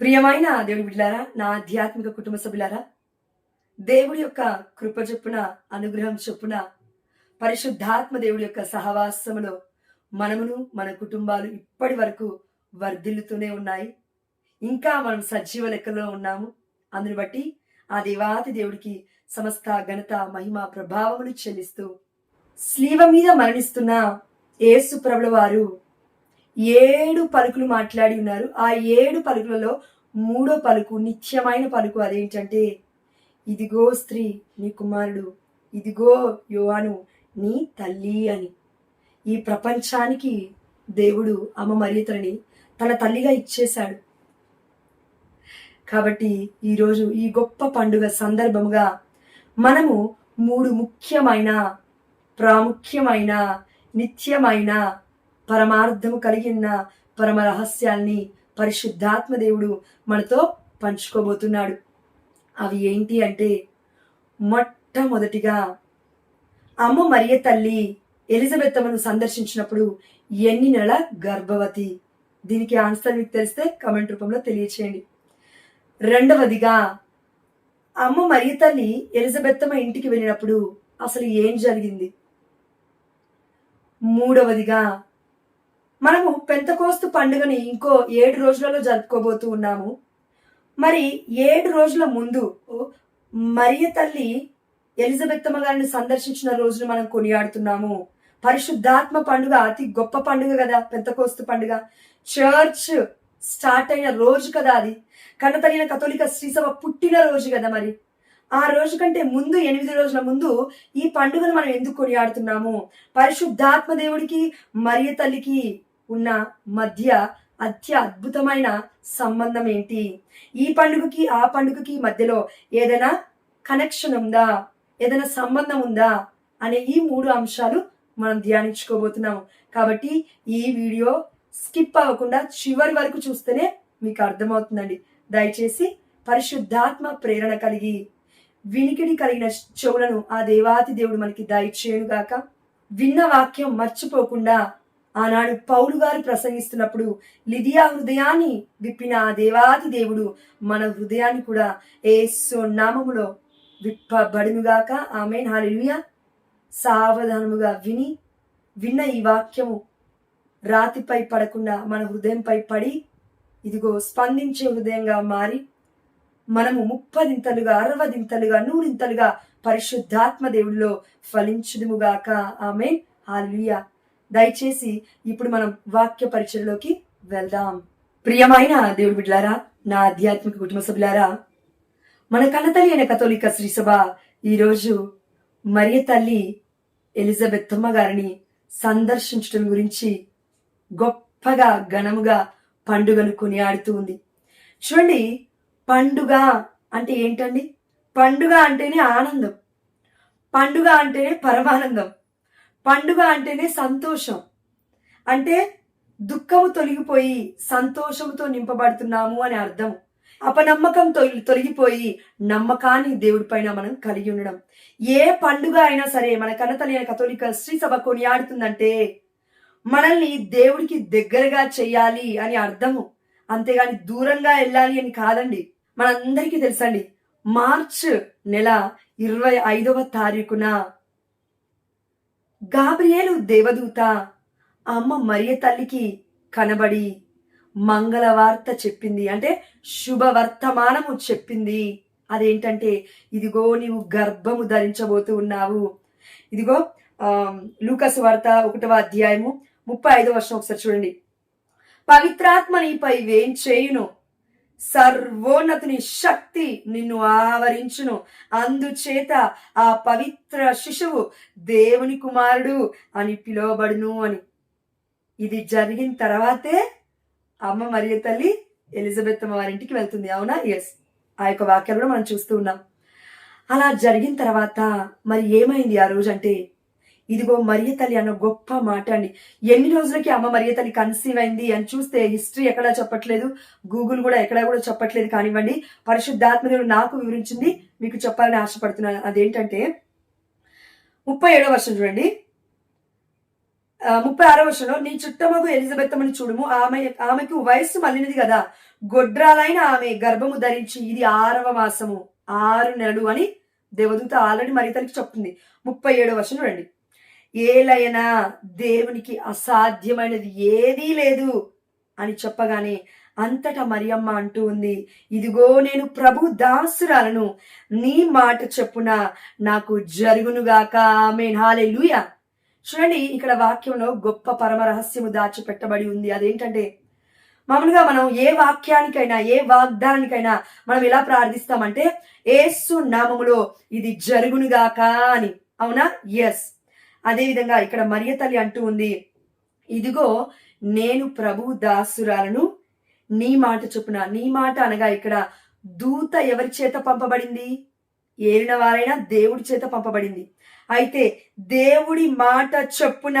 ప్రియమైన దేవుడి బిడ్డారా నా ఆధ్యాత్మిక కుటుంబ సభ్యులారా దేవుడి యొక్క కృప చొప్పున అనుగ్రహం చొప్పున పరిశుద్ధాత్మ దేవుడి యొక్క సహవాసములో మనమును మన కుటుంబాలు ఇప్పటి వరకు వర్ధిల్లుతూనే ఉన్నాయి. ఇంకా మనం సజీవ లెక్కలో ఉన్నాము. అందుని బట్టి ఆ దేవాతి దేవుడికి సమస్త ఘనత మహిమ ప్రభావములు చెల్లిస్తూ స్లీవ మీద మరణిస్తున్న యేసు ప్రభుల వారు ఏడు పలుకులు మాట్లాడి ఉన్నారు. ఆ ఏడు పలుకులలో మూడో పలుకు నిత్యమైన పలుకు అదేంటంటే ఇదిగో స్త్రీ నీ కుమారుడు ఇదిగో యువను నీ తల్లి అని. ఈ ప్రపంచానికి దేవుడు అమ్మ మరియతలని తన తల్లిగా ఇచ్చేశాడు. కాబట్టి ఈరోజు ఈ గొప్ప పండుగ సందర్భముగా మనము మూడు ముఖ్యమైన ప్రాముఖ్యమైన నిత్యమైన పరమార్థము కలిగిన పరమ రహస్యాల్ని పరిశుద్ధాత్మ దేవుడు మనతో పంచుకోబోతున్నాడు. అవి ఏంటి అంటే మొట్టమొదటిగా అమ్మ మరియ తల్లి ఎలిజబెత్తమ్మను సందర్శించినప్పుడు ఎన్ని నెలల గర్భవతి? దీనికి ఆన్సర్ మీకు తెలిస్తే కమెంట్ రూపంలో తెలియచేయండి. రెండవదిగా అమ్మ మరియ తల్లి ఎలిజబెత్తమ్మ ఇంటికి వెళ్ళినప్పుడు అసలు ఏం జరిగింది? మూడవదిగా మనము పెంతకోస్తు పండుగని ఇంకో ఏడు రోజులలో జరుపుకోబోతూ ఉన్నాము. మరి ఏడు రోజుల ముందు మరియ తల్లి ఎలిజబెత్తమ్మ గారిని సందర్శించిన రోజును మనం కొనియాడుతున్నాము. పరిశుద్ధాత్మ పండుగ అతి గొప్ప పండుగ కదా పెంతకోస్తు పండుగ. చర్చ్ స్టార్ట్ అయిన రోజు కదా అది. కన్నతలిన కథోలిక శ్రీసభ పుట్టిన రోజు కదా మరి. ఆ రోజు కంటే ముందు ఎనిమిది రోజుల ముందు ఈ పండుగను మనం ఎందుకు కొనియాడుతున్నాము? పరిశుద్ధాత్మ దేవుడికి మరియ తల్లికి ఉన్న మధ్య అత్య అద్భుతమైన సంబంధం ఏంటి? ఈ పండుగకి ఆ పండుగకి మధ్యలో ఏదైనా కనెక్షన్ ఉందా? ఏదైనా సంబంధం ఉందా? అనే ఈ మూడు అంశాలు మనం ధ్యానించుకోబోతున్నాము. కాబట్టి ఈ వీడియో స్కిప్ అవ్వకుండా చివరి వరకు చూస్తేనే మీకు అర్థమవుతుందండి. దయచేసి పరిశుద్ధాత్మ ప్రేరణ కలిగి వినికిడి కలిగిన చెవులను ఆ దేవాతి దేవుడు మనకి దయచేయుగాక విన్న వాక్యం మర్చిపోకుండా ఆనాడు పౌలు గారు ప్రసంగిస్తున్నప్పుడు లిదియా హృదయాన్ని విప్పిన ఆ దేవాది దేవుడు మన హృదయాన్ని కూడా ఏసు నామములో విప్పబడునుగాక. ఆమె హాలిలుయా సావధానముగా విని విన్న ఈ వాక్యము రాతిపై పడకుండా మన హృదయంపై పడి ఇదిగో స్పందించే హృదయంగా మారి మనము ముప్పదింతలుగా అరవదింతలుగా నూరింతలుగా పరిశుద్ధాత్మ దేవుడిలో ఫలించుదుముగాక. ఆమె హాలియా దయచేసి ఇప్పుడు మనం వాక్య పరిచయలోకి వెళ్దాం. ప్రియమైన దేవుడి బిడ్లారా నా ఆధ్యాత్మిక కుటుంబ సభ్యులారా మన కన్నతల్లి అయిన కథోలిక శ్రీసభ ఈరోజు మరియ తల్లి ఎలిజబెత్తమ్మ గారిని సందర్శించడం గురించి గొప్పగా ఘనముగా పండుగను కొనియాడుతూ ఉంది. చూడండి పండుగ అంటే ఏంటండి? పండుగ అంటేనే ఆనందం. పండుగ అంటేనే పరమానందం. పండుగ అంటేనే సంతోషం. అంటే దుఃఖము తొలగిపోయి సంతోషముతో నింపబడుతున్నాము అని అర్థం. అపనమ్మకం తొలి తొలగిపోయి నమ్మకాన్ని దేవుడి పైన మనం కలిగి ఉండడం. ఏ పండుగ అయినా సరే మన కన్నతల్లి కథోలిక శ్రీసభ కొనియాడుతుందంటే మనల్ని దేవుడికి దగ్గరగా చేయాలి అని అర్థము. అంతేగాని దూరంగా వెళ్ళాలి అని కాదండి. మనందరికీ తెలుసండి. మార్చ్ నెల ఇరవై ఐదవ తారీఖున గాబ్రియేలు దేవదూత అమ్మ మరియ తల్లికి కనబడి మంగళవార్త చెప్పింది. అంటే శుభవర్తమానము చెప్పింది. అదేంటంటే ఇదిగో నీవు గర్భము ధరించబోతూ ఉన్నావు. ఇదిగో లూకస్ వార్త ఒకటవ అధ్యాయము ముప్పై ఐదో వర్షం ఒకసారి చూడండి. పవిత్రాత్మ నీపై వేం చేయును సర్వోన్నతుని శక్తి నిన్ను ఆవరించును. అందుచేత ఆ పవిత్ర శిశువు దేవుని కుమారుడు అని పిలువబడును అని. ఇది జరిగిన తర్వాతే అమ్మ మరియ తల్లి ఎలిజబెత్ అమ్మ వారింటికి వెళ్తుంది. అవునా? ఎస్ ఆ యొక్క వాక్యాలను మనం చూస్తూ ఉన్నాం. అలా జరిగిన తర్వాత మరి ఏమైంది ఆ రోజు అంటే ఇదిగో మరియ తల్లి అన్న గొప్ప మాట అండి. ఎన్ని రోజులకి అమ్మ మరియ తల్లి కన్సీవ్ అయింది అని చూస్తే హిస్టరీ ఎక్కడా చెప్పట్లేదు. గూగుల్ కూడా ఎక్కడా కూడా చెప్పట్లేదు కానివ్వండి. పరిశుద్ధాత్మదేవుడు నాకు వివరించింది. మీకు చెప్పాలని ఆశపడుతున్నాను. అదేంటంటే ముప్పై ఏడో వర్షం చూడండి. ముప్పై ఆరో వర్షంలో నీ చుట్టమగు ఎలిజబెత్తమని చూడము. ఆమె ఆమెకు వయస్సు మళ్ళినది కదా. గొడ్రాలైన ఆమె గర్భము ధరించి ఇది ఆరవ మాసము. ఆరు నెలలు అని దేవదూత ఆల్రెడీ మరితలకి చెప్తుంది. ముప్పై ఏడో వర్షం చూడండి. ఏలైనా దేవునికి అసాధ్యమైనది ఏదీ లేదు అని చెప్పగానే అంతటా మరియమ్మ అంటూ ఉంది ఇదిగో నేను ప్రభు దాసురాలను నీ మాట చెప్పున నాకు జరుగునుగాక. ఆమె లూయ చూడండి ఇక్కడ వాక్యంలో గొప్ప పరమ రహస్యము దాచిపెట్టబడి ఉంది. అదేంటంటే మామూలుగా మనం ఏ వాక్యానికైనా ఏ వాగ్దానానికైనా మనం ఎలా ప్రార్థిస్తామంటే ఏసు నామములో ఇది జరుగునుగాక అని. అవునా? ఎస్ అదేవిధంగా ఇక్కడ మరియ తల్లి అంటూ ఉంది ఇదిగో నేను ప్రభు దాసురాలను నీ మాట చొప్పున నీ మాట అనగా ఇక్కడ దూత ఎవరి చేత పంపబడింది? ఏలిన వారైనా దేవుడి చేత పంపబడింది. అయితే దేవుడి మాట చొప్పున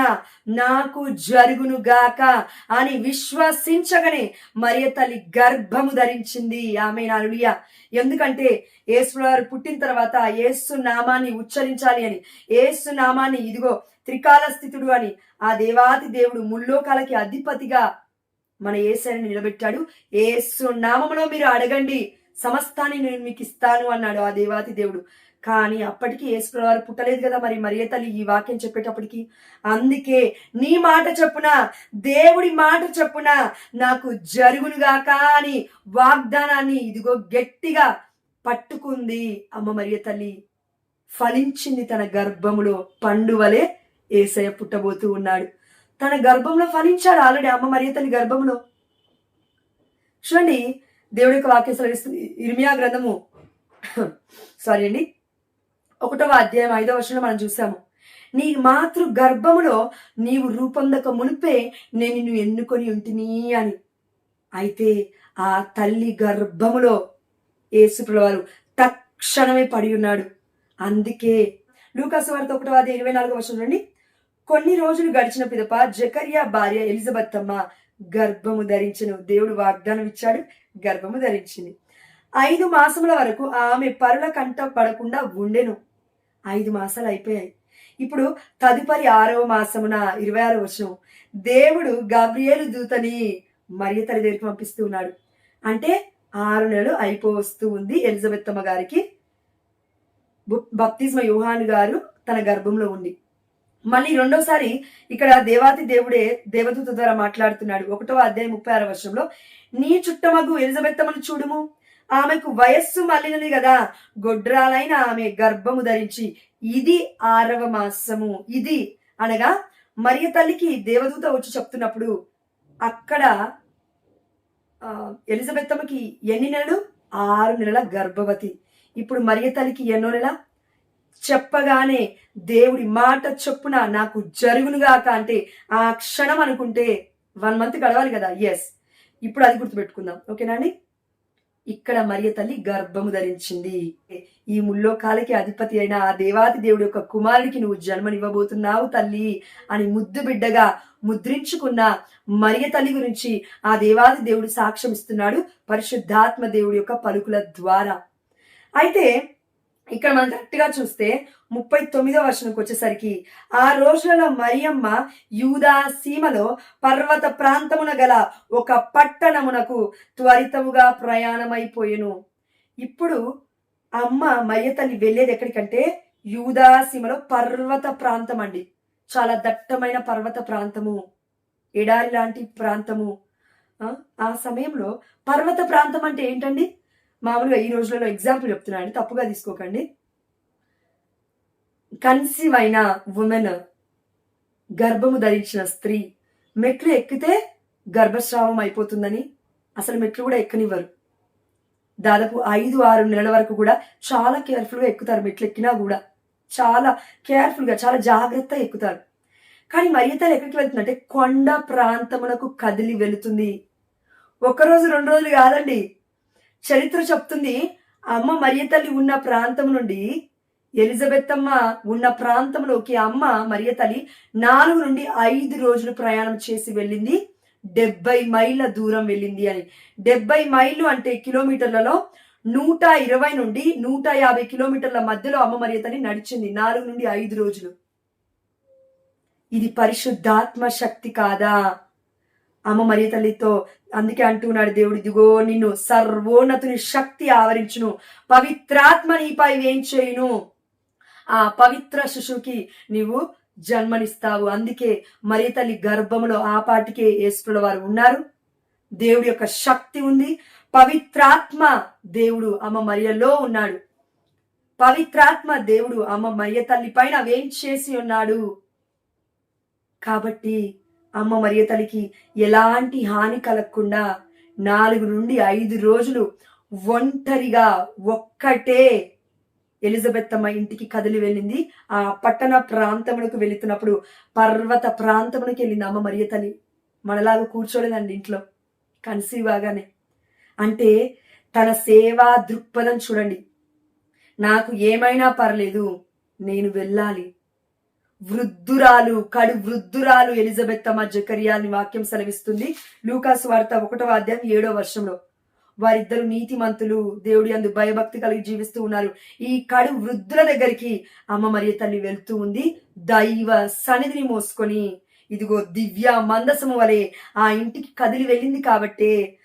నాకు జరుగును గాక అని విశ్వసించగానే మరియ తల్లి గర్భము ధరించింది. ఆమె నాలుడియ ఎందుకంటే యేసువారు పుట్టిన తర్వాత యేసు నామాన్ని ఉచ్చరించాలి అని యేసు నామాన్ని ఇదిగో త్రికాల స్థితుడు అని ఆ దేవాది దేవుడు ముల్లోకాలకి అధిపతిగా మన ఏసైని నిలబెట్టాడు. ఏసు నామంలో మీరు అడగండి సమస్తాన్ని నేను మీకు ఇస్తాను అన్నాడు ఆ దేవాతి దేవుడు. కానీ అప్పటికి యేసుప్రవారు పుట్టలేదు కదా మరి మరియ తల్లి ఈ వాక్యం చెప్పేటప్పటికి. అందుకే నీ మాట చెప్పున దేవుడి మాట చెప్పున నాకు జరుగునుగా కానీ వాగ్దానాన్ని ఇదిగో గట్టిగా పట్టుకుంది అమ్మ మరియ తల్లి. ఫలించింది తన గర్భములో పండువలే ఏసయ పుట్టబోతూ ఉన్నాడు. తన గర్భంలో ఫలించాడు ఆల్రెడీ అమ్మ మరియ తల్లి గర్భంలో చూడండి దేవుడి యొక్క వాక్యం సెలవిస్తుంది. ఇర్మియా గ్రంథము. సారీ అండి. ఒకటవ అధ్యాయం ఐదవ వర్షంలో మనం చూసాము. నీ మాతృ గర్భములో నీవు రూపొందక మునిపే నేను నిన్ను ఎన్నుకొని ఉంటిని అని. అయితే ఆ తల్లి గర్భములో యేసుప్రవారు తక్షణమే పడి ఉన్నాడు. అందుకే లూకాసు వార్త ఒకటవ అధ్యాయం ఇరవై నాలుగో వర్షం నుండి కొన్ని రోజులు గడిచిన పిదప జకరియా భార్య ఎలిజబెత్ అమ్మ గర్భము ధరించను. దేవుడు వాగ్దానం ఇచ్చాడు గర్భము ధరించింది. ఐదు మాసముల వరకు ఆమె పరుల కంట పడకుండా ఉండెను. ఐదు మాసాలు అయిపోయాయి. ఇప్పుడు తదుపరి ఆరవ మాసమున ఇరవై ఆరో వర్షం. దేవుడు గబ్రియేలు దూతని మరియ తల్లి దగ్గరికి పంపిస్తూ ఉన్నాడు. అంటే ఆరు నెలలు అయిపోవస్తూ ఉంది ఎలిజబెత్ అమ్మ గారికి. బప్తిస్మ యోహాన్ గారు తన గర్భంలో ఉంది మళ్ళీ రెండోసారి ఇక్కడ దేవాతి దేవుడే దేవదూత ద్వారా మాట్లాడుతున్నాడు. ఒకటో అధ్యాయం ముప్పై ఆరో వర్షంలో నీ చుట్టమగు ఎలిజబెత్తమను చూడుము. ఆమెకు వయస్సు మళ్ళినది కదా. గొడ్రాలైన ఆమె గర్భము ధరించి ఇది ఆరవ మాసము ఇది అనగా మరియ తల్లికి దేవదూత వచ్చి చెప్తున్నప్పుడు అక్కడ ఎలిజబెత్తమ్మకి ఎన్ని నెలలు? ఆరు నెలల గర్భవతి. ఇప్పుడు మరియ తల్లికి ఎన్నో నెల? చెప్పగానే దేవుడి మాట చొప్పున నాకు జరుగునుగాక అంటే ఆ క్షణం అనుకుంటే వన్ మంత్ గడవాలి కదా. ఎస్ ఇప్పుడు అది గుర్తుపెట్టుకుందాం. ఓకేనా అండి? ఇక్కడ మరియ తల్లి గర్భము ధరించింది. ఈ ముల్లోకాలకి అధిపతి అయిన ఆ దేవాది దేవుడి యొక్క కుమారుడికి నువ్వు జన్మనివ్వబోతున్నావు తల్లి అని ముద్దు బిడ్డగా ముద్రించుకున్న మరియ తల్లి గురించి ఆ దేవాది దేవుడు సాక్ష్యం ఇస్తున్నాడు పరిశుద్ధాత్మ దేవుడి యొక్క పలుకుల ద్వారా. అయితే ఇక్కడ మనం కరెక్ట్గా చూస్తే ముప్పై తొమ్మిదో వర్షంకి వచ్చేసరికి ఆ రోజులలో మరియమ్మ యూదా సీమలో పర్వత ప్రాంతమున గల ఒక పట్టణమునకు త్వరితముగా ప్రయాణమైపోయెను. ఇప్పుడు అమ్మ మరియ తల్లి వెళ్ళేది ఎక్కడికంటే యూదా సీమలో పర్వత ప్రాంతం అండి. చాలా దట్టమైన పర్వత ప్రాంతము ఎడారి లాంటి ప్రాంతము. ఆ, ఆ సమయంలో పర్వత ప్రాంతం అంటే ఏంటండి? మామూలుగా ఈ రోజులలో ఎగ్జాంపుల్ చెప్తున్నాను తప్పుగా తీసుకోకండి. కన్సీవ్ అయిన ఉమెన్ గర్భము ధరించిన స్త్రీ మెట్లు ఎక్కితే గర్భస్రావం అయిపోతుందని అసలు మెట్లు కూడా ఎక్కనివ్వరు. దాదాపు ఐదు ఆరు నెలల వరకు కూడా చాలా కేర్ఫుల్గా ఎక్కుతారు మెట్లు ఎక్కినా కూడా. చాలా కేర్ఫుల్గా చాలా జాగ్రత్తగా ఎక్కుతారు. కానీ మరియతలు ఎక్కడికి వెళ్తుందంటే కొండ ప్రాంతమునకు కదిలి వెళుతుంది. రోజు రెండు రోజులు కాదండి. చరిత్ర చెప్తుంది అమ్మ మరియ తల్లి ఉన్న ప్రాంతం నుండి ఎలిజబెత్ అమ్మ ఉన్న ప్రాంతంలోకి అమ్మ మరియ తల్లి నాలుగు నుండి ఐదు రోజులు ప్రయాణం చేసి వెళ్ళింది. డెబ్బై మైళ్ళ దూరం వెళ్ళింది అని. డెబ్బై మైళ్ళు అంటే కిలోమీటర్లలో నూట ఇరవై నుండి నూట యాభై కిలోమీటర్ల మధ్యలో అమ్మ మరియ తల్లి నడిచింది నాలుగు నుండి ఐదు రోజులు. ఇది పరిశుద్ధాత్మ శక్తి కాదా? అమ్మ మరియ తల్లితో అందుకే అంటున్నాడు దేవుడు ఇదిగో నిన్ను సర్వోన్నతుని శక్తి ఆవరించును పవిత్రాత్మ నీపై వేంచేయును ఆ పవిత్ర శిశువుకి నీవు జన్మనిస్తావు. అందుకే మరియ తల్లి గర్భములో ఆ పాటికే యేసుకుల వారు ఉన్నారు. దేవుడి యొక్క శక్తి ఉంది. పవిత్రాత్మ దేవుడు అమ్మ మరియలో ఉన్నాడు. పవిత్రాత్మ దేవుడు అమ్మ మరియ తల్లి పైన వేంచేసి ఉన్నాడు. కాబట్టి అమ్మ మరియ తల్లికి ఎలాంటి హాని కలగకుండా నాలుగు నుండి ఐదు రోజులు ఒంటరిగా ఒక్కటే ఎలిజబెత్ అమ్మ ఇంటికి కదిలి వెళ్ళింది. ఆ పట్టణ ప్రాంతమునకు వెళుతున్నప్పుడు పర్వత ప్రాంతమునకు వెళ్ళింది అమ్మ మరియ తల్లి. మనలాగా కూర్చోలేదండి ఇంట్లో. కన్సీవ్ ఆగానే అంటే తన సేవా దృక్పథం చూడండి. నాకు ఏమైనా పర్లేదు నేను వెళ్ళాలి. వృద్ధురాలు కడు వృద్ధురాలు ఎలిజబెత్ అమ్మ జకరియాని వాక్యం సెలవిస్తుంది. లూకాసు వార్త ఒకటవ అధ్యాయం ఏడో వర్షంలో. వారిద్దరు నీతిమంతులు దేవుడి అందు భయభక్తి కలిగి జీవిస్తూ ఉన్నారు. ఈ కడు వృద్ధుల దగ్గరికి అమ్మ మరియ తల్లి వెళ్తూ ఉంది. దైవ సన్నిధిని మోసుకొని ఇదిగో దివ్య మందసము వలె ఆ ఇంటికి కదిలి వెళ్ళింది కాబట్టే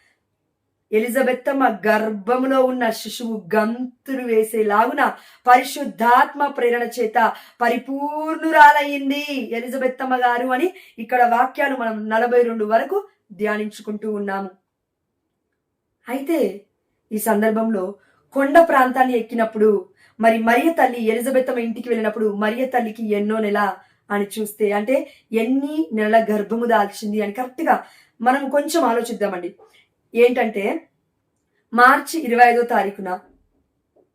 ఎలిజబెత్తమ్మ గర్భములో ఉన్న శిశువు గంతులు వేసేలాగున పరిశుద్ధాత్మ ప్రేరణ చేత పరిపూర్ణురాలయ్యింది ఎలిజబెత్తమ్మ గారు అని ఇక్కడ వాక్యాలు మనం నలభై రెండు వరకు ధ్యానించుకుంటూ ఉన్నాము. అయితే ఈ సందర్భంలో కొండ ప్రాంతాన్ని ఎక్కినప్పుడు మరి మరియ తల్లి ఎలిజబెత్తమ్మ ఇంటికి వెళ్ళినప్పుడు మరియ తల్లికి ఎన్నో నెల అని చూస్తే అంటే ఎన్ని నెలల గర్భము దాల్చింది అని కరెక్ట్గా మనం కొంచెం ఆలోచిద్దామండి. ఏంటంటే మార్చి ఇరవై ఐదో తారీఖున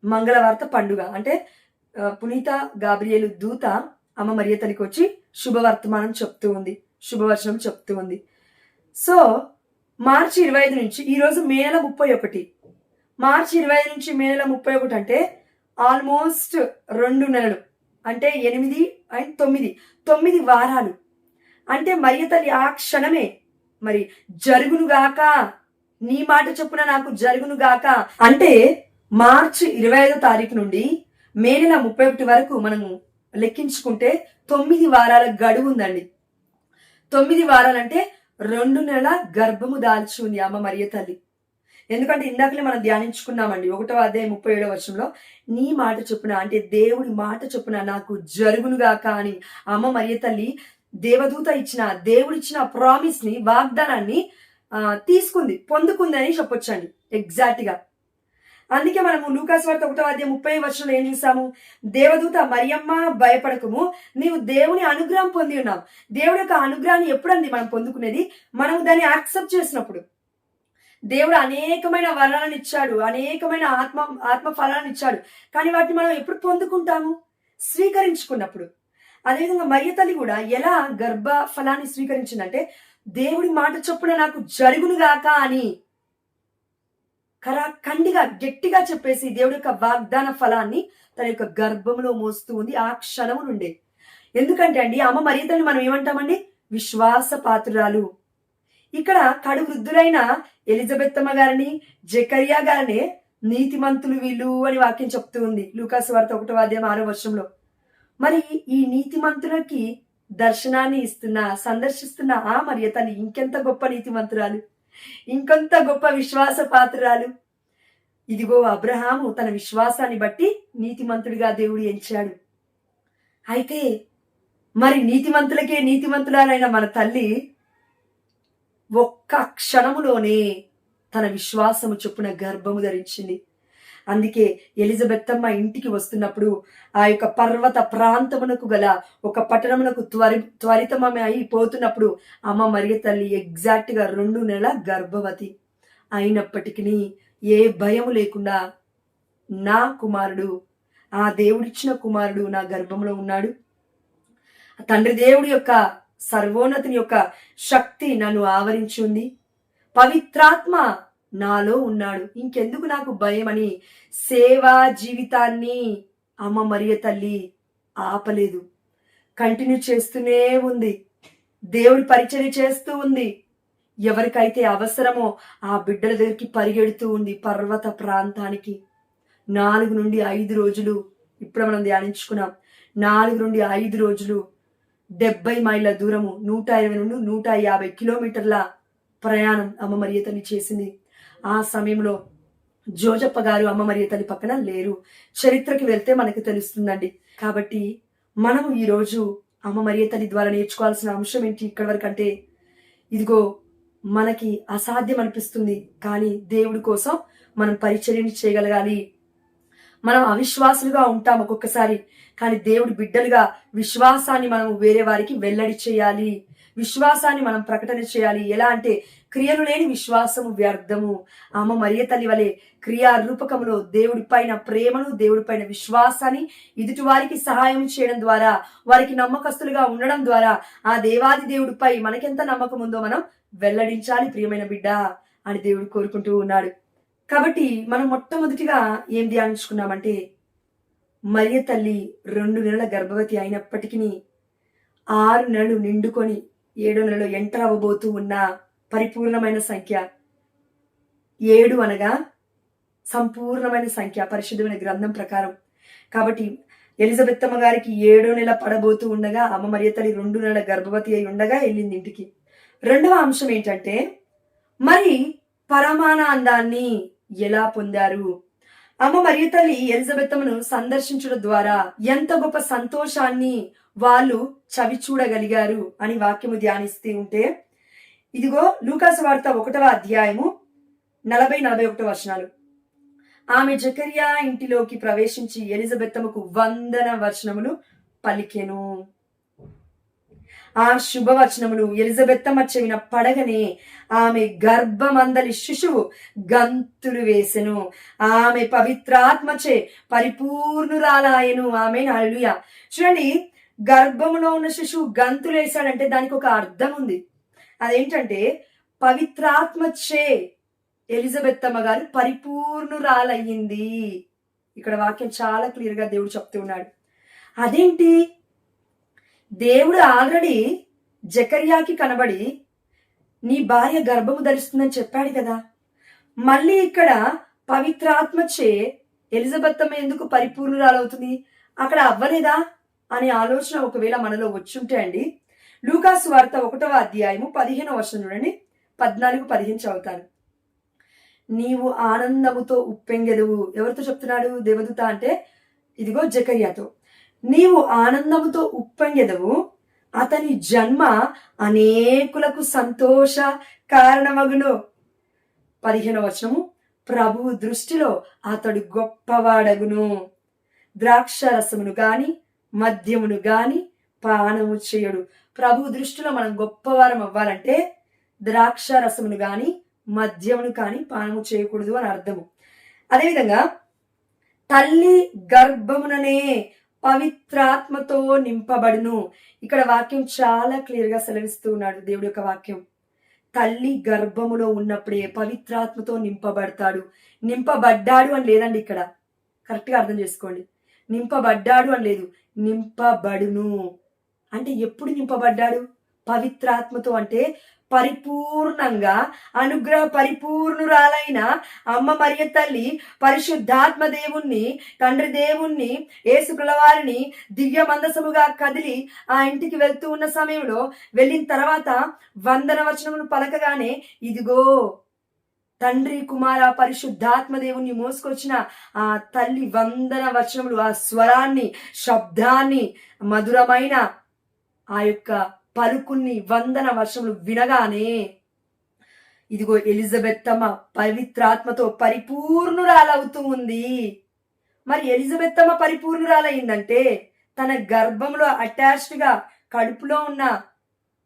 మంగళవార్త పండుగ. అంటే పునీత గాబ్రియలు దూత అమ్మ మరియతనికి వచ్చి శుభవర్తమానం చెప్తూ ఉంది. శుభవచనం చెప్తూ ఉంది. సో మార్చి ఇరవై ఐదు నుంచి ఈరోజు మే నెల ముప్పై ఒకటి. మార్చి ఇరవై ఐదు నుంచి మే నెల ముప్పై ఒకటి అంటే ఆల్మోస్ట్ రెండు నెలలు. అంటే ఎనిమిది అండ్ తొమ్మిది. తొమ్మిది వారాలు. అంటే మరియ తల్లి ఆ క్షణమే మరి జరుగునుగాక నీ మాట చొప్పున నాకు జరుగును గాక. అంటే మార్చి ఇరవై ఐదో తారీఖు నుండి మే నెల ముప్పై ఒకటి వరకు మనము లెక్కించుకుంటే తొమ్మిది వారాల గడువు ఉందండి. తొమ్మిది వారాలంటే రెండు నెలల గర్భము దాల్చి ఉంది అమ్మ మరియ తల్లి. ఎందుకంటే ఇందాకలే మనం ధ్యానించుకున్నామండి ఒకటో అధ్యాయం ముప్పై ఏడో వర్షంలో నీ మాట చొప్పున అంటే దేవుడి మాట చొప్పున నాకు జరుగునుగాక అని అమ్మ మరియ తల్లి దేవదూత ఇచ్చిన దేవుడిచ్చిన ప్రామిస్ని వాగ్దానాన్ని తీసుకుంది పొందుకుంది అని చెప్పొచ్చండి ఎగ్జాక్ట్గా అందుకే మనము లూకాస్ వార్త ఒకటో అధ్యాయం ముప్పై వర్షంలో ఏం చూసాము? దేవదూత మరియమ్మ భయపడకము నీవు దేవుని అనుగ్రహం పొంది ఉన్నావు. దేవుడి యొక్క అనుగ్రహాన్ని ఎప్పుడండి మనం పొందుకునేది? మనం దాన్ని యాక్సెప్ట్ చేసినప్పుడు. దేవుడు అనేకమైన వరాలను ఇచ్చాడు అనేకమైన ఆత్మ ఆత్మ ఫలాలను ఇచ్చాడు. కానీ వాటిని మనం ఎప్పుడు పొందుకుంటాము? స్వీకరించుకున్నప్పుడు. అదేవిధంగా మరియ తల్లి కూడా ఎలా గర్భ ఫలాన్ని స్వీకరించిందంటే దేవుడి మాట చొప్పున నాకు జరుగునుగాక అని కరా కండిగా గట్టిగా చెప్పేసి దేవుడి యొక్క వాగ్దాన ఫలాన్ని తన యొక్క గర్భంలో మోస్తూ ఉంది. ఆ క్షణము నుండే. ఎందుకంటే అండి అమ్మ మరీతని మనం ఏమంటామండి? విశ్వాస పాత్రురాలు ఇక్కడ కడు వృద్ధులైన ఎలిజబెత్తమ్మ గారిని జకరియా గారిని నీతిమంతులు వీళ్ళు అని వాక్యం చెప్తూ ఉంది. లూకాసు వార్త ఒకటో అధ్యాయం ఆరో వర్షంలో. మరి ఈ నీతిమంతులకి దర్శనాన్ని ఇస్తున్న సందర్శిస్తున్న ఆ మరియ తల్లి ఇంకెంత గొప్ప నీతిమంతురాలు ఇంకొంత గొప్ప విశ్వాస పాత్రురాలు ఇదిగో అబ్రహాము తన విశ్వాసాన్ని బట్టి నీతిమంతుడిగా దేవుడు ఎంచాడు. అయితే మరి నీతిమంతులకే నీతిమంతురాలైన మన తల్లి ఒక్క క్షణములోనే తన విశ్వాసము చొప్పున గర్భము ధరించింది. అందుకే ఎలిజబెత్తమ్మ ఇంటికి వస్తున్నప్పుడు ఆ యొక్క పర్వత ప్రాంతమునకు గల ఒక పట్టణమునకు త్వరి త్వరితమమే అయిపోతున్నప్పుడు అమ్మ మరియ తల్లి ఎగ్జాక్ట్గా రెండు నెలల గర్భవతి అయినప్పటికీ ఏ భయము లేకుండా నా కుమారుడు ఆ దేవుడిచ్చిన కుమారుడు నా గర్భంలో ఉన్నాడు. తండ్రి దేవుడి యొక్క సర్వోన్నతిని యొక్క శక్తి నన్ను ఆవరించి ఉంది. పవిత్రాత్మ నాలో ఉన్నాడు. ఇంకెందుకు నాకు భయం అని సేవా జీవితాన్ని అమ్మ మరియ తల్లి ఆపలేదు. కంటిన్యూ చేస్తూనే ఉంది. దేవుడి పరిచయం చేస్తూ ఉంది. ఎవరికైతే అవసరమో ఆ బిడ్డల దగ్గరికి పరిగెడుతూ ఉంది పర్వత ప్రాంతానికి. నాలుగు నుండి ఐదు రోజులు ఇప్పుడు మనం ధ్యానించుకున్నాం. నాలుగు నుండి ఐదు రోజులు డెబ్బై మైళ్ళ దూరము నూట ఇరవై నుండి నూట యాభై కిలోమీటర్ల ప్రయాణం అమ్మ మరియతని చేసింది. ఆ సమయంలో జోజప్ప గారు అమ్మ మరియు తల్లి పక్కన లేరు. చరిత్రకి వెళ్తే మనకు తెలుస్తుందండి. కాబట్టి మనము ఈరోజు అమ్మ మరియ తల్లి ద్వారా నేర్చుకోవాల్సిన అంశం ఏంటి ఇక్కడ వరకు అంటే ఇదిగో మనకి అసాధ్యం అనిపిస్తుంది కానీ దేవుడి కోసం మనం పరిచర్యని చేయగలగాలి. మనం అవిశ్వాసులుగా ఉంటాం ఒక్కొక్కసారి కానీ దేవుడి బిడ్డలుగా విశ్వాసాన్ని మనం వేరే వారికి వెల్లడి చేయాలి. విశ్వాసాన్ని మనం ప్రకటన చేయాలి. ఎలా అంటే క్రియలు లేని విశ్వాసము వ్యర్థము. అమ్మ మరియ తల్లి వలె క్రియా రూపకములో దేవుడి పైన ప్రేమను దేవుడి పైన విశ్వాసాన్ని ఎదుటి వారికి సహాయం చేయడం ద్వారా వారికి నమ్మకస్తులుగా ఉండడం ద్వారా ఆ దేవాది దేవుడిపై మనకెంత నమ్మకం ఉందో మనం వెల్లడించాలి ప్రియమైన బిడ్డ అని దేవుడు కోరుకుంటూ ఉన్నాడు. కాబట్టి మనం మొట్టమొదటిగా ఏం ధ్యానించుకున్నామంటే మరియ తల్లి రెండు నెలల గర్భవతి అయినప్పటికీ ఆరు నెలలు నిండుకొని ఏడో నెలలో ఎంటర్ అవ్వబోతూ ఉన్న పరిపూర్ణమైన సంఖ్య ఏడు అనగా సంపూర్ణమైన సంఖ్య పరిశుద్ధమైన గ్రంథం ప్రకారం. కాబట్టి ఎలిజబెత్తమ్మ గారికి ఏడో నెల పడబోతూ ఉండగా అమ్మ మరియ తల్లి రెండు నెలల గర్భవతి అయి ఉండగా వెళ్ళింది ఇంటికి. రెండవ అంశం ఏంటంటే మరి పరమానందాన్ని ఎలా పొందారు? అమ్మ మరియ తల్లి ఎలిజబెత్తమ్మను సందర్శించడం ద్వారా ఎంత గొప్ప సంతోషాన్ని వాళ్ళు చవి చూడగలిగారు అని వాక్యము ధ్యానిస్తూ ఉంటే ఇదిగో లూకాసు వార్త ఒకటవ అధ్యాయము నలభై నలభై ఒకటో వచనాలు. ఆమె జకరియా ఇంటిలోకి ప్రవేశించి ఎలిజబెత్తమ్మకు వందన వచనములు పలికెను. ఆ శుభవచనములు ఎలిజబెత్తమ్మ చెవిన పడగనే ఆమె గర్భమందలి శిశువు గంతులు వేసెను. ఆమె పవిత్రాత్మచే పరిపూర్ణురాలాయను. ఆమె నాలుయ చూడండి గర్భములో ఉన్న శిశువు గంతులు వేశాడంటే దానికి ఒక అర్థం ఉంది అదేంటంటే పవిత్రాత్మచే ఎలిజబెత్తమ్మ గారు పరిపూర్ణురాలయ్యింది. ఇక్కడ వాక్యం చాలా క్లియర్గా దేవుడు చెప్తూ ఉన్నాడు. అదేంటి? దేవుడు ఆల్రెడీ జకర్యాకి కనబడి నీ భార్య గర్భము ధరిస్తుందని చెప్పాడు కదా. మళ్ళీ ఇక్కడ పవిత్రాత్మచే ఎలిజబెత్తమ్మ ఎందుకు పరిపూర్ణురాలవుతుంది? అక్కడ అవ్వలేదా? అనే ఆలోచన ఒకవేళ మనలో వచ్చుంటే అండి లూకాసు వార్త ఒకటవ అధ్యాయము పదిహేను వర్షం చూడండి పద్నాలుగు పదిహేను చదువుతాను. నీవు ఆనందముతో ఉప్పెంగెదవు. ఎవరితో చెప్తున్నాడు దేవదూత అంటే? ఇదిగో జకర్యాతో. నీవు ఆనందముతో ఉప్పొంగెదవు. అతని జన్మ అనేకులకు సంతోష కారణమగును. పదిహేను వచనము. ప్రభు దృష్టిలో అతడు గొప్పవాడగును. ద్రాక్ష రసమును గాని మద్యమును గాని పానము చేయడు. ప్రభు దృష్టిలో మనం గొప్పవారం అవ్వాలంటే ద్రాక్ష రసమును కానీ మద్యమును కానీ పానము చేయకూడదు అని అర్థము. అదేవిధంగా తల్లి గర్భముననే పవిత్రాత్మతో నింపబడును. ఇక్కడ వాక్యం చాలా క్లియర్గా సెలవిస్తూ ఉన్నాడు దేవుడి యొక్క వాక్యం. తల్లి గర్భములో ఉన్నప్పుడే పవిత్రాత్మతో నింపబడతాడు. నింపబడ్డాడు అని లేదండి ఇక్కడ. కరెక్ట్గా అర్థం చేసుకోండి. నింపబడ్డాడు అని లేదు. నింపబడును. అంటే ఎప్పుడు నింపబడ్డాడు? పవిత్రాత్మతో అంటే పరిపూర్ణంగా అనుగ్రహ పరిపూర్ణురాలైన అమ్మ మరియ తల్లి పరిశుద్ధాత్మ దేవుణ్ణి తండ్రి దేవుణ్ణి ఏసుకుల వారిని దివ్య మందసముగా కదిలి ఆ ఇంటికి వెళ్తూ ఉన్న సమయంలో వెళ్ళిన తర్వాత వందన వచనమును పలకగానే ఇదిగో తండ్రి కుమార పరిశుద్ధాత్మ దేవుణ్ణి మోసుకొచ్చిన ఆ తల్లి వందన వచనములు ఆ స్వరాన్ని శబ్దాన్ని మధురమైన ఆ యొక్క పలుకుని వందన వర్షములు వినగానే ఇదిగో ఎలిజబెత్తమ్మ పవిత్రాత్మతో పరిపూర్ణురాలవుతూ ఉంది. మరి ఎలిజబెత్తమ్మ పరిపూర్ణురాలయ్యిందంటే తన గర్భంలో అటాచ్డ్గా కడుపులో ఉన్న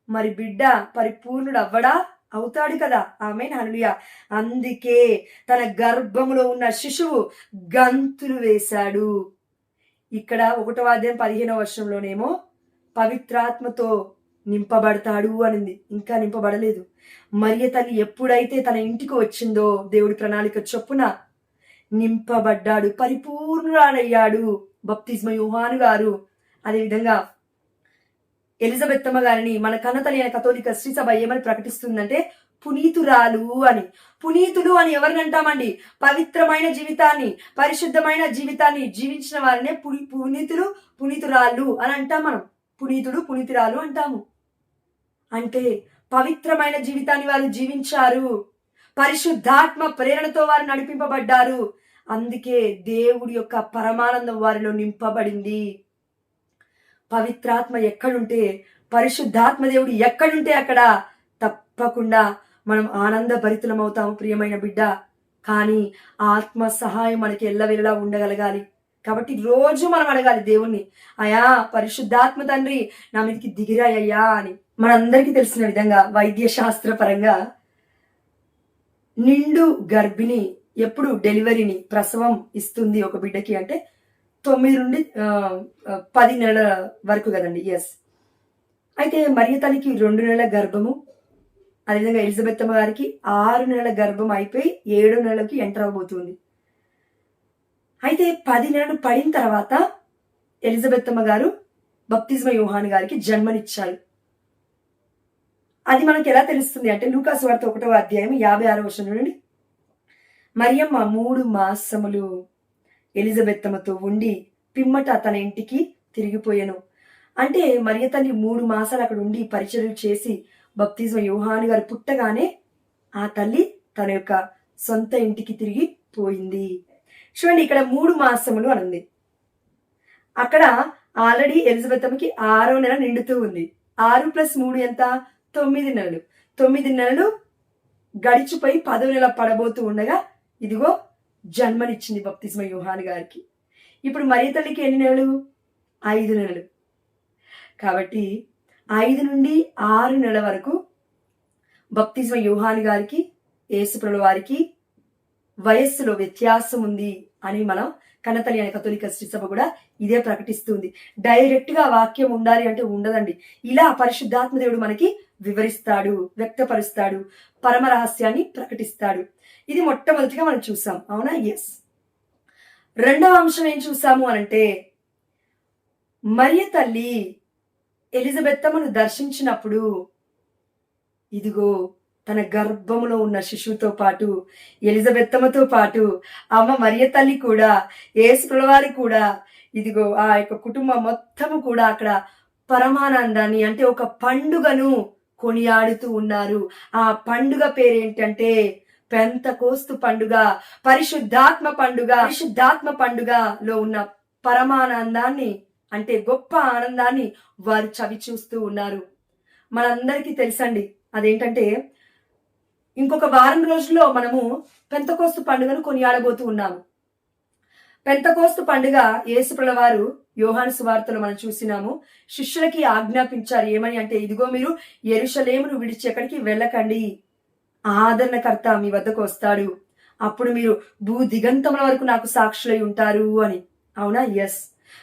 మరి బిడ్డ పరిపూర్ణుడు అవ్వడా అవుతాడు కదా. ఆమె హనులియ అందుకే తన గర్భములో ఉన్న శిశువు గంతులు వేశాడు. ఇక్కడ ఒకటో అధ్యాయం పదిహేనో వర్షంలోనేమో పవిత్రాత్మతో నింపబడతాడు అనింది. ఇంకా నింపబడలేదు. మరియ తల్లి ఎప్పుడైతే తన ఇంటికి వచ్చిందో దేవుడి ప్రణాళిక చొప్పున నింపబడ్డాడు. పరిపూర్ణురాడయ్యాడు బప్తిజ్మ యుహాను గారు. అదేవిధంగా ఎలిజబెత్తమ్మ గారిని మన కన్నతల్లి అయిన కథోలిక శ్రీసభ ఏమని ప్రకటిస్తుందంటే పునీతురాలు అని. పునీతులు అని ఎవరిని అంటామండి పవిత్రమైన జీవితాన్ని పరిశుద్ధమైన జీవితాన్ని జీవించిన వారినే పునీతులు పునీతురాళ్ళు అని అంటాం మనం. పునీతుడు పునీతురాలు అంటాము. అంటే పవిత్రమైన జీవితాన్ని వారు జీవించారు. పరిశుద్ధాత్మ ప్రేరణతో వారు నడిపింపబడ్డారు. అందుకే దేవుడి యొక్క పరమానందం వారిలో నింపబడింది. పవిత్రాత్మ ఎక్కడుంటే పరిశుద్ధాత్మ దేవుడు ఎక్కడుంటే అక్కడ తప్పకుండా మనం ఆనంద భరితులం అవుతాము ప్రియమైన బిడ్డ. కానీ ఆత్మ సహాయం మనకి ఎల్లవెల్లా ఉండగలగాలి. కాబట్టి రోజు మనం అడగాలి దేవుణ్ణి అయా పరిశుద్ధాత్మ తండ్రి నా మీదకి దిగిరాయ్యా అని. మనందరికీ తెలిసిన విధంగా వైద్య శాస్త్ర పరంగా నిండు గర్భిణి ఎప్పుడు డెలివరీని ప్రసవం ఇస్తుంది ఒక బిడ్డకి అంటే తొమ్మిది నుండి పది నెలల వరకు కదండి ఎస్ అయితే మరియ తల్లికి రెండు నెలల గర్భము అదేవిధంగా ఎలిజబెత్తమ్మ గారికి ఆరు నెలల గర్భం అయిపోయి ఏడు నెలలకి ఎంటర్ అవబోతుంది అయితే పది నెలలు పడిన తర్వాత ఎలిజబెత్తమ్మ గారు బప్తిజమ యోహాన్ గారికి జన్మనిచ్చారు. అది మనకు ఎలా తెలుస్తుంది అంటే లూకాసు వార్త ఒకటో అధ్యాయం యాభై ఆరో వర్షం నుండి మరియమ్మ మూడు మాసములు ఎలిజబెత్తమ్మతో ఉండి పిమ్మట తన ఇంటికి తిరిగిపోయాను. అంటే మరియ తల్లి మూడు మాసాలు అక్కడ ఉండి పరిచయం చేసి బప్తిజం యోహాను గారు పుట్టగానే ఆ తల్లి తన యొక్క సొంత ఇంటికి తిరిగి పోయింది చూడండి ఇక్కడ మూడు మాసములు అని ఉంది అక్కడ ఆల్రెడీ ఎలిజబెత్తమ్మకి ఆరో నెల నిండుతూ ఉంది. ఆరు ప్లస్ మూడు ఎంత? తొమ్మిది నెలలు. తొమ్మిది నెలలు గడిచిపోయి పదో నెల పడబోతూ ఉండగా ఇదిగో జన్మనిచ్చింది బప్తిస్మ యూహాన్ గారికి. ఇప్పుడు మరీ తల్లికి ఎన్ని నెలలు? ఐదు నెలలు. కాబట్టి ఐదు నుండి ఆరు నెలల వరకు బప్తిస్మ యూహాన్ గారికి ఏసుప్రభు వారికి వయస్సులో వ్యత్యాసం ఉంది అని మనం కన్నతల్లి అనే కథోలిక సభ కూడా ఇదే ప్రకటిస్తుంది. డైరెక్ట్గా వాక్యం ఉండాలి అంటే ఉండదండి. ఇలా పరిశుద్ధాత్మ దేవుడు మనకి వివరిస్తాడు వ్యక్తపరుస్తాడు పరమ రహస్యాన్ని ప్రకటిస్తాడు. ఇది మొట్టమొదటిగా మనం చూసాం. అవునా? ఎస్ రెండవ అంశం ఏం చూసాము అనంటే మరియ తల్లి ఎలిజబెత్తమ్మను దర్శించినప్పుడు ఇదిగో తన గర్భములో ఉన్న శిశువుతో పాటు ఎలిజబెత్తమ్మతో పాటు అమ్మ మరియ తల్లి కూడా ఏసుకులవారి కూడా ఇదిగో ఆ యొక్క కుటుంబం మొత్తము కూడా అక్కడ పరమానందాన్ని అంటే ఒక పండుగను కొనియాడుతూ ఉన్నారు. ఆ పండుగ పేరేంటంటే పెంత కోస్తు పండుగ పరిశుద్ధాత్మ పండుగ. పరిశుద్ధాత్మ పండుగలో ఉన్న పరమానందాన్ని అంటే గొప్ప ఆనందాన్ని వారు చవి చూస్తూ ఉన్నారు. మనందరికీ తెలుసండి అదేంటంటే ఇంకొక వారం రోజుల్లో మనము పెంతకోస్తు పండుగను కొనియాడబోతూ ఉన్నాము. పెంతకోస్తు పండుగ యేసుప్రల వారు యోహాను సువార్తలు మనం చూసినాము. శిష్యులకి ఆజ్ఞాపించారు ఏమని అంటే ఇదిగో మీరు ఎరుషలేమును విడిచి ఎక్కడికి వెళ్ళకండి. ఆదరణకర్త మీ వద్దకు వస్తాడు. అప్పుడు మీరు భూ దిగంతముల వరకు నాకు సాక్షులై ఉంటారు అని. అవునా? ఎస్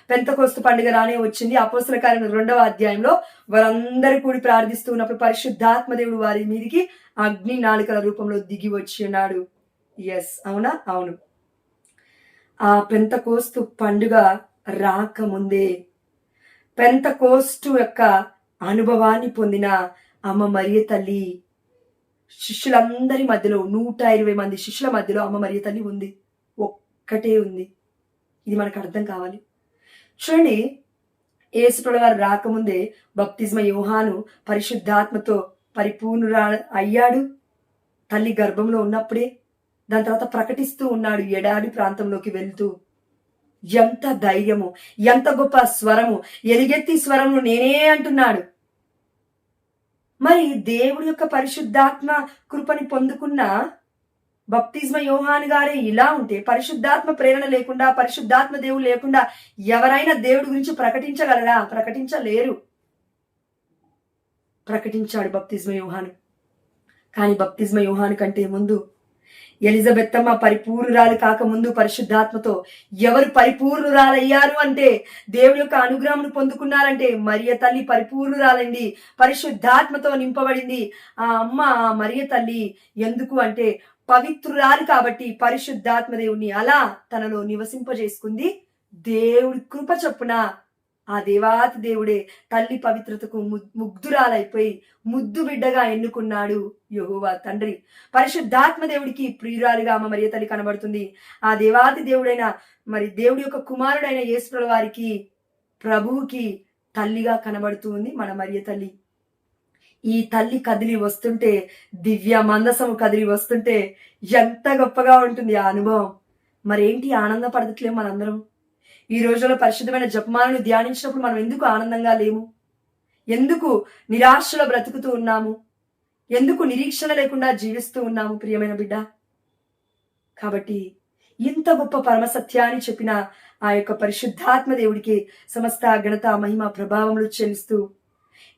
పెంతకోస్తు పండుగ రానే వచ్చింది. అపోస్తుల కార్యం రెండవ అధ్యాయంలో వారందరూ కూడి ప్రార్థిస్తూ ఉన్నప్పుడు పరిశుద్ధాత్మ దేవుడు వారి మీదికి అగ్ని నాలుకల రూపంలో దిగి వచ్చి ఉన్నాడు. ఎస్ అవునా? అవును. ఆ పెంతకోస్తు పండుగ రాకముందే పెంతకోస్తు యొక్క అనుభవాన్ని పొందిన అమ్మ మరియ తల్లి శిష్యులందరి మధ్యలో నూట ఇరవై మంది శిష్యుల మధ్యలో అమ్మ మరియ తల్లి ఉంది. ఒక్కటే ఉంది. ఇది మనకు అర్థం కావాలి. చూడండి యేసుప్రభు వారు రాకముందే బప్తిజమ యోహాను పరిశుద్ధాత్మతో పరిపూర్ణురా అయ్యాడు. తల్లి గర్భంలో ఉన్నప్పుడే దాని తర్వాత ప్రకటిస్తూ ఉన్నాడు ఎడారి ప్రాంతంలోకి వెళ్తూ. ఎంత ధైర్యము ఎంత గొప్ప స్వరము ఎలుగెత్తి స్వరము నేనే అంటున్నాడు. మరి దేవుడి యొక్క పరిశుద్ధాత్మ కృపని పొందుకున్న బప్తిజ్మ యోహాన్ గారే ఇలా ఉంటే పరిశుద్ధాత్మ ప్రేరణ లేకుండా పరిశుద్ధాత్మ దేవుడు లేకుండా ఎవరైనా దేవుడి గురించి ప్రకటించగలరా? ప్రకటించలేరు. ప్రకటించాడు బప్తిజ్మ యోహాను. కానీ బప్తిజ్మ యోహాను కంటే ముందు ఎలిజబెత్తమ్మ పరిపూర్ణురాలు కాకముందు పరిశుద్ధాత్మతో ఎవరు పరిపూర్ణురాలయ్యారు అంటే దేవుడి యొక్క అనుగ్రహమును పొందుకున్నారంటే మరియ తల్లి పరిపూర్ణురాలండి. పరిశుద్ధాత్మతో నింపబడింది. ఆ అమ్మ ఆ మరియ తల్లి ఎందుకు అంటే పవిత్రురాలు కాబట్టి పరిశుద్ధాత్మదేవుని అలా తనలో నివసింపజేసుకుంది. దేవుడి కృప చొప్పున ఆ దేవాతి దేవుడే తల్లి పవిత్రతకు ము- ముగ్ధురాలైపోయి ముద్దు బిడ్డగా ఎన్నుకున్నాడు యహోవా తండ్రి. పరిశుద్ధాత్మ దేవుడికి ప్రియురాలుగా అమ్మ మరియ తల్లి కనబడుతుంది. ఆ దేవాతి దేవుడైన మరి దేవుడి యొక్క కుమారుడైన యేసుప్రభు వారికి ప్రభువుకి తల్లిగా కనబడుతూ ఉంది మన మరియ తల్లి. ఈ తల్లి కదిలి వస్తుంటే దివ్య మందసము కదిలి వస్తుంటే ఎంత గొప్పగా ఉంటుంది ఆ అనుభవం. మరేంటి ఆనందపడట్లేం మనందరం? ఈ రోజుల్లో పరిశుద్ధమైన జపమాలను ధ్యానించినప్పుడు మనం ఎందుకు ఆనందంగా లేము? ఎందుకు నిరాశలో బ్రతుకుతూ ఉన్నాము? ఎందుకు నిరీక్షణ లేకుండా జీవిస్తూ ఉన్నాము ప్రియమైన బిడ్డ? కాబట్టి ఇంత గొప్ప పరమసత్యాన్ని చెప్పిన ఆ యొక్క పరిశుద్ధాత్మ దేవుడికి సమస్త ఘనత మహిమ ప్రభావములు చెల్లిస్తూ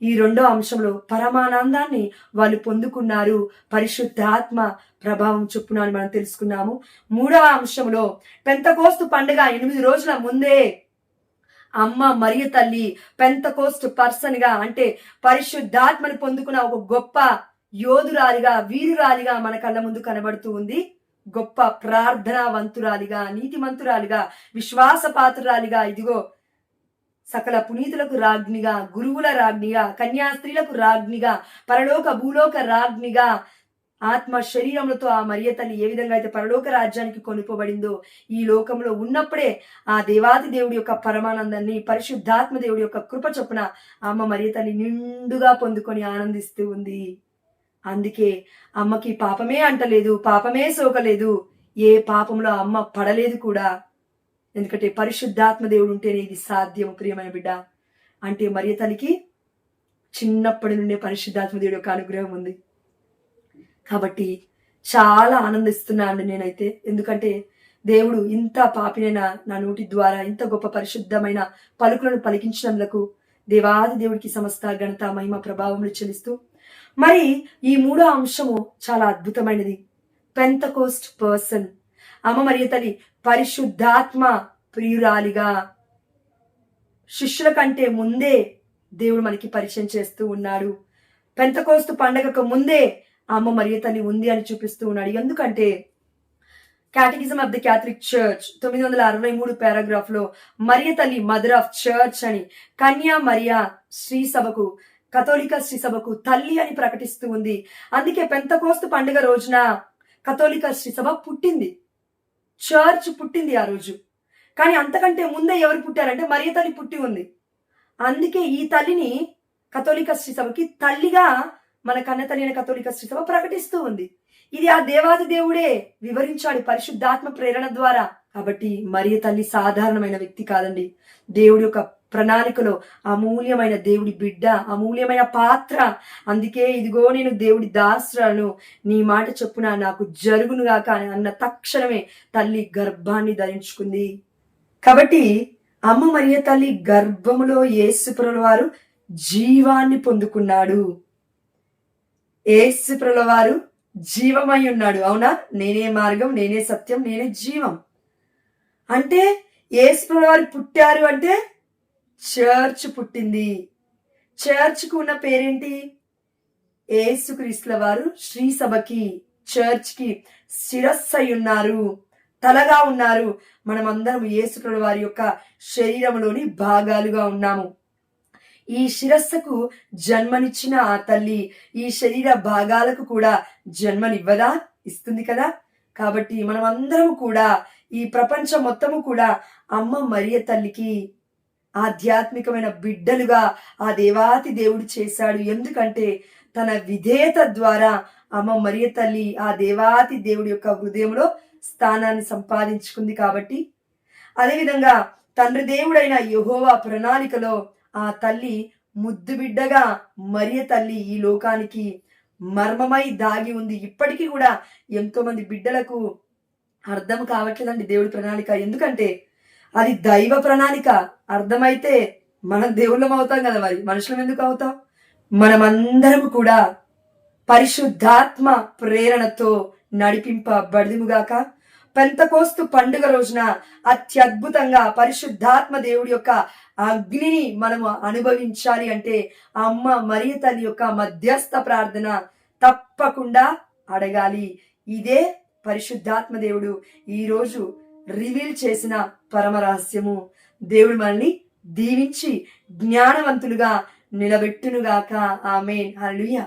ఈ రెండో అంశంలో పరమానందాన్ని వాళ్ళు పొందుకున్నారు. పరిశుద్ధాత్మ ప్రభావం చొప్పున అని మనం తెలుసుకున్నాము. మూడవ అంశంలో పెంతకోస్తు పండుగ ఎనిమిది రోజుల ముందే అమ్మ మరియు తల్లి పెంతకోస్ట్ పర్సన్గా అంటే పరిశుద్ధాత్మని పొందుకున్న ఒక గొప్ప యోధురాలిగా వీరురాలిగా మన కళ్ళ ముందు కనబడుతూ ఉంది. గొప్ప ప్రార్థనావంతురాలిగా నీతిమంతురాలిగా విశ్వాసపాత్రురాలిగా ఇదిగో సకల పునీతులకు రాజ్ఞిగా గురువుల రాజ్ఞిగా కన్యాస్త్రీలకు రాజ్ఞిగా పరలోక భూలోక రాజ్ఞిగా ఆత్మ శరీరములతో ఆ మరియ తల్లి ఏ విధంగా అయితే పరలోక రాజ్యానికి కొనుకోబడిందో ఈ లోకంలో ఉన్నప్పుడే ఆ దేవాది దేవుడి యొక్క పరమానందాన్ని పరిశుద్ధాత్మ దేవుడి యొక్క కృప చొప్పున అమ్మ మరియ తల్లి నిండుగా పొందుకొని ఆనందిస్తూ ఉంది. అందుకే అమ్మకి పాపమే అంటలేదు పాపమే సోకలేదు ఏ పాపంలో అమ్మ పడలేదు కూడా. ఎందుకంటే పరిశుద్ధాత్మ దేవుడు ఉంటేనే ఇది సాధ్యం ప్రియమైన బిడ్డ. అంటే మరియ తల్లికి చిన్నప్పటి నుండే పరిశుద్ధాత్మ దేవుడు యొక్క అనుగ్రహం ఉంది. కాబట్టి చాలా ఆనందిస్తున్నాను నేనైతే. ఎందుకంటే దేవుడు ఇంత పాపినైన నా నోటి ద్వారా ఇంత గొప్ప పరిశుద్ధమైన పలుకులను పలికించినందుకు దేవాది దేవుడికి సమస్త ఘనత మహిమ ప్రభావములు చెల్లిస్తూ. మరి ఈ మూడో అంశము చాలా అద్భుతమైనది. పెంతకోస్ట్ పర్సన్ అమ్మ మరియు తల్లి పరిశుద్ధాత్మ ప్రియురాలిగా. శిష్యుల కంటే ముందే దేవుడు మనకి పరిచయం చేస్తూ ఉన్నాడు. పెంతకోస్తు పండగకు ముందే అమ్మ మరియ తల్లి ఉంది అని చూపిస్తూ ఉన్నాడు. ఎందుకంటే catechism of the Catholic church తొమ్మిది వందల అరవై మూడు పారాగ్రాఫ్లో మరియ తల్లి మదర్ ఆఫ్ చర్చ్ అని కన్యా మరియా శ్రీ సభకు కథోలిక శ్రీ సభకు తల్లి అని ప్రకటిస్తూ ఉంది. అందుకే పెంతకోస్తు పండుగ రోజున కథోలిక శ్రీ సభ పుట్టింది. చర్చ్ పుట్టింది ఆ రోజు. కానీ అంతకంటే ముందే ఎవరు పుట్టారంటే మరియ తల్లి పుట్టి ఉంది. అందుకే ఈ తల్లిని కథోలిక శ్రీసభకి తల్లిగా మన కన్న తల్లి అయిన కథోలిక శ్రీసభ ప్రకటిస్తూ ఉంది. ఇది ఆ దేవాది దేవుడే వివరించాడు పరిశుద్ధాత్మ ప్రేరణ ద్వారా. కాబట్టి మరియ తల్లి సాధారణమైన వ్యక్తి కాదండి. దేవుడి యొక్క ప్రణాళికలో అమూల్యమైన దేవుడి బిడ్డ అమూల్యమైన పాత్ర. అందుకే ఇదిగో నేను దేవుడి దాసులను నీ మాట చొప్పున నాకు జరుగునుగాక అని అన్న తక్షణమే తల్లి గర్భాన్ని ధరించుకుంది. కాబట్టి అమ్మ మరియ తల్లి గర్భములో యేసుప్రల వారు జీవాన్ని పొందుకున్నాడు. యేసుప్రల వారు జీవమై ఉన్నాడు. అవునా? నేనే మార్గం నేనే సత్యం నేనే జీవం. అంటే ఏసుప్రభు వారు పుట్టారు అంటే చర్చ్ పుట్టింది. చర్చ్కు ఉన్న పేరేంటి? ఏసుక్రీస్తుల వారు శ్రీ సభకి చర్చ్కి శిరస్సై ఉన్నారు. తలగా ఉన్నారు. మనమందరం యేసుక్రీస్తు వారి యొక్క శరీరంలోని భాగాలుగా ఉన్నాము. ఈ శిరస్సుకు జన్మనిచ్చిన ఆ తల్లి ఈ శరీర భాగాలకు కూడా జన్మనివ్వదా? ఇస్తుంది కదా. కాబట్టి మనం అందరం కూడా ఈ ప్రపంచం మొత్తము కూడా అమ్మ మరియ తల్లికి ఆధ్యాత్మికమైన బిడ్డలుగా ఆ దేవాతి దేవుడు చేశాడు. ఎందుకంటే తన విధేయత ద్వారా అమ్మ మరియ తల్లి ఆ దేవాతి దేవుడి యొక్క హృదయంలో స్థానాన్ని సంపాదించుకుంది కాబట్టి. అదేవిధంగా తండ్రి దేవుడైన యహోవా ప్రణాళికలో ఆ తల్లి ముద్దు బిడ్డగా మరియ తల్లి ఈ లోకానికి మర్మమై దాగి ఉంది. ఇప్పటికీ కూడా ఎంతో మంది బిడ్డలకు అర్థం కావట్లేదండి దేవుడి ప్రణాళిక. ఎందుకంటే అది దైవ ప్రణాళిక. అర్థమైతే మనం దేవుళ్ళం అవుతాం కదా మరి. మనుషులం ఎందుకు అవుతాం? మనమందరం కూడా పరిశుద్ధాత్మ ప్రేరణతో నడిపింపబడిముగాక పెంతకోస్తు పండుగ రోజున అత్యద్భుతంగా పరిశుద్ధాత్మ దేవుడి యొక్క అగ్నిని మనము అనుభవించాలి అంటే అమ్మ మరియు తల్లి యొక్క మధ్యస్థ ప్రార్థన తప్పకుండా అడగాలి. ఇదే పరిశుద్ధాత్మ దేవుడు ఈరోజు రివీల్ చేసిన పరమరహస్యము. దేవుడు మనల్ని దీవించి జ్ఞానవంతులుగా నిలబెట్టునుగాక. ఆమెన్. హల్లెలూయా.